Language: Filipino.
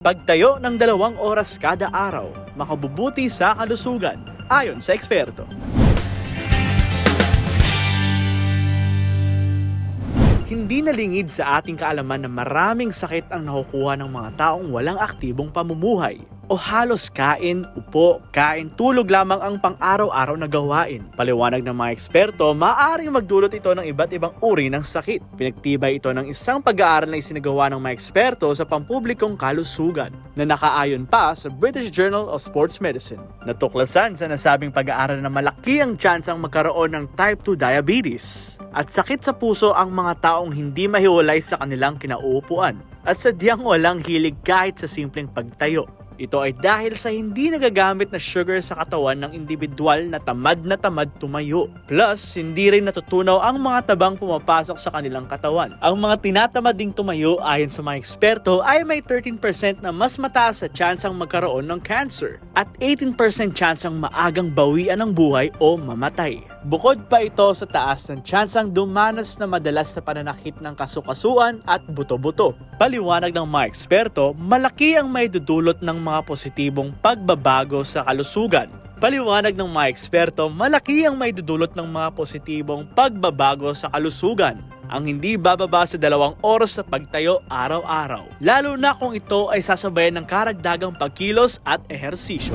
Pagtayo ng dalawang oras kada araw, makabubuti sa kalusugan, ayon sa eksperto. Hindi nalingid sa ating kaalaman na maraming sakit ang nakukuha ng mga taong walang aktibong pamumuhay o halos kain, upo, kain, tulog lamang ang pang-araw-araw na gawain. Paliwanag ng mga eksperto, maaaring magdulot ito ng iba't ibang uri ng sakit. Pinagtibay ito ng isang pag-aaral na isinagawa ng mga eksperto sa pampublikong kalusugan na nakaayon pa sa British Journal of Sports Medicine. Natuklasan sa nasabing pag-aaral na malaki ang tsansang magkaroon ng type 2 diabetes at sakit sa puso ang mga taong hindi mahiwalay sa kanilang kinauupuan at sadyang walang hilig kahit sa simpleng pagtayo. Ito ay dahil sa hindi nagagamit na sugar sa katawan ng individual na tamad na tamad tumayo. Plus, hindi rin natutunaw ang mga tabang pumapasok sa kanilang katawan. Ang mga tinatamad ding tumayo ayon sa mga eksperto ay may 13% na mas mataas sa tsansang magkaroon ng cancer at 18% tsansang maagang bawian ng buhay o mamatay. Bukod pa ito sa taas ng tsansang dumanas na madalas sa pananakit ng kasukasuan at buto-buto. Paliwanag ng mga eksperto, malaki ang may dudulot ng mga positibong pagbabago sa kalusugan. Paliwanag ng mga eksperto, malaki ang may dudulot ng mga positibong pagbabago sa kalusugan ang hindi bababa sa dalawang oras sa pagtayo araw-araw. Lalo na kung ito ay sasabayan ng karagdagang pagkilos at ehersisyo.